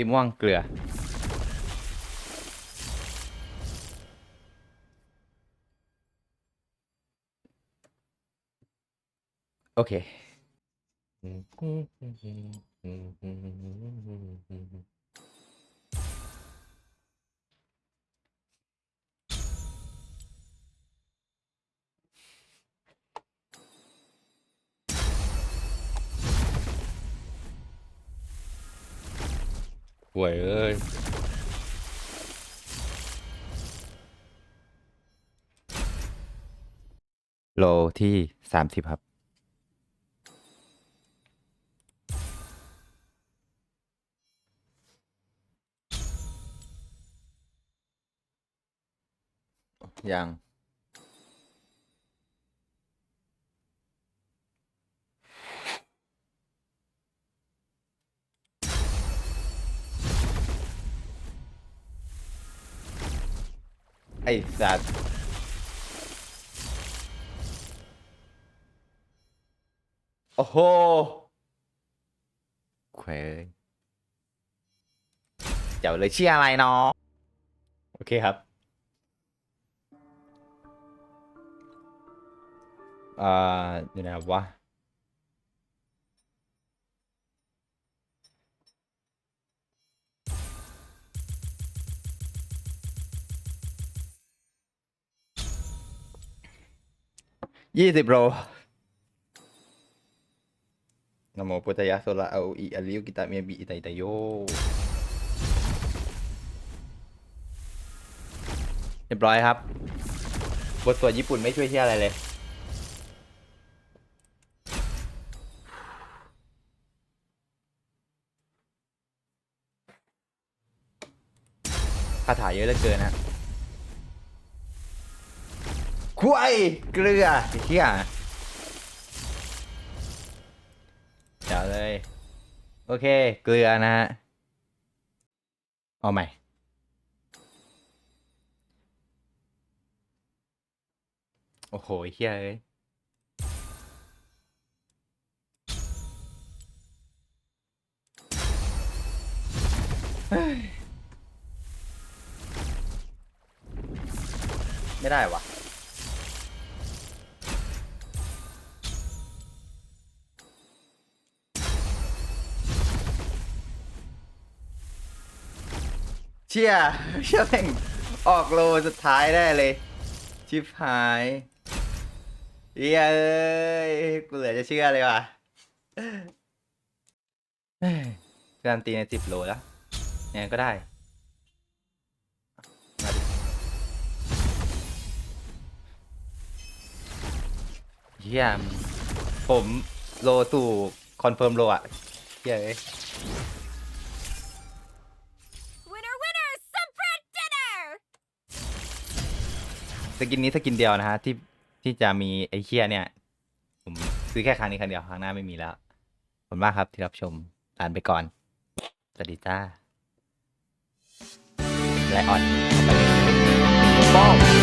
สีม่วงเกลือ โอเค ห่วยเอ้ยโลที่สามสิบครับ ยัง ไอ้สัตว์โอ้โหเควเดี๋วเลยเชื่ออะไรเนาะโอเคครับอ่าอยู่ไหนวะ ยี่สิบโลนโมพุทธยะโซละเอาอีอาริวกิตาเมียบีอิตาอิตาโยเรียบร้อยครับ บทสวดญี่ปุ่นไม่ช่วยเที่ยอะไรเลยคาถาเยอะเหลือเกินฮะ คุยเกลือไอ้เหี้ยเดี๋ยวเลย โอเค เกลือนะฮะ เอาใหม่ โอ้โหเหี้ยเอ้ยไม่ได้วะ เชี่ยเชี่ยแม่งออกโลสุดท้ายได้เลย ชิบหายเฮ้ยเอ้ยกูเหลือจะเชื่อเลยว่ะการนตีในสิบโลแล้วยังไงก็ได้มาดิเฮียผมโลสู่คอนเฟิร์มโลอะเฮียเอ้ย สกินนี้สกินเดียวนะฮะที่ที่จะมีไอ้เคียเนี่ย ผมซื้อแค่ครั้งนี้ครั้งเดียวครั้งหน้าไม่มีแล้วขอบคุณมากครับที่รับชมลานไปก่อน สวัสดีจ้า และออนเข้าไปเลยป้อง